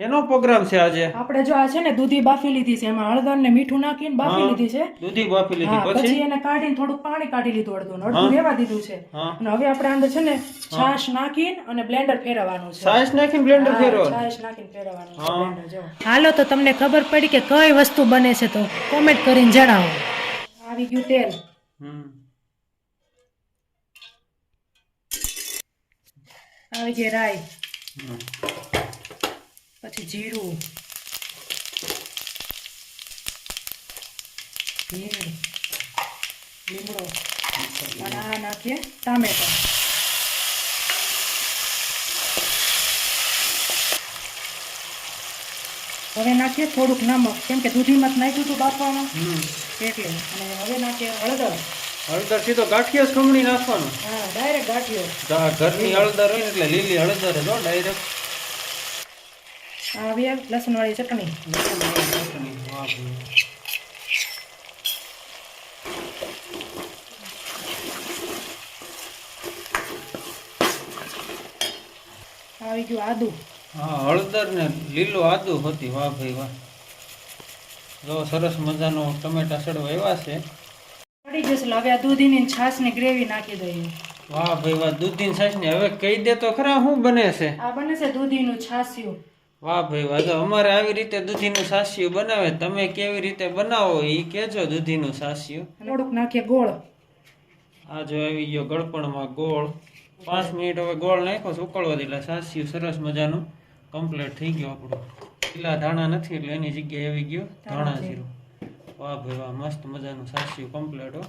એનો પ્રોગ્રામ છે આજે? આપણે જો આ છે ને દૂધી બાફી લીધી છે એમાં હળદર ને મીઠું નાખીને બાફી લીધી છે. દૂધી બાફી લીધી પછી? એને કાઢીને થોડું પાણી કાઢી લીધું અડધું અડધું રેવા દીધું છે. અને હવે આપણે અંદર છે ને છાશ નાખીને અને બ્લેન્ડર ફેરવવાનું છે. છાશ નાખીને બ્લેન્ડર ફેરવો? છાશ નાખીને ફેરવવાનું છે. જો. હાલો તો તમને ખબર પડી કે કઈ વસ્તુ બને છે તો કોમેન્ટ કરીને જણાવો. આવી ગયું તેલ. હમ. આવી ગઈ રાઈ. પછી જીરું હિંગ લીમડો અને આ નાખીએ ટામેટા હવે નાખીએ થોડુંક નમક કેમ કે દૂધીમાં નાખ્યું હતું બાફવામાં એટલે અને હવે નાખીએ હળદર હળદર સીધો ગાંઠિયો ખમણી નાખવાનું હા ડાયરેક્ટ ગાંઠિયો ઘરની હળદર હોય એટલે લીલી હળદર જ ડાયરેક્ટ આ આવી લસણવાળી ચટણી વાહ ભાઈ. આવી ગયું આદુ હા હળદર ને લીલું આદુ હતી વાહ ભાઈ વાહ. જો સરસ મજાનો ટમેટા સડવા એવા છે. પડી જશે હવે આ દૂધીની છાશની ગ્રેવી નાખી દઈએ. વાહ ભાઈ વાહ દૂધીની છાશ ને હવે કહી દે તો ખરા શું બને છે? આ બને છે દૂધીનું છાશિયું. વાહ ભાઈ વાહ તો અમારે આવી રીતે દૂધીનું સાસિયું બનાવે. તમે કેવી રીતે બનાવો એ કેજો દૂધીનું સાસિયું થોડુંક નાખીએ ગોળ. આ જો આવી ગયો ગળપણમાં ગોળ. પાંચ મિનિટ હવે ગોળ નાખ્યો છે ઉકળવા દે એટલે સાસ્યું સરસ મજાનું કમ્પ્લીટ થઈ ગયું આપણું. પેલા ધાણા નથી એટલે એની જગ્યાએ આવી ગયો ધાણા જીરું. વાહ ભાઈ વાહ મસ્ત મજાનું સાસિયું કમ્પ્લીટ હો.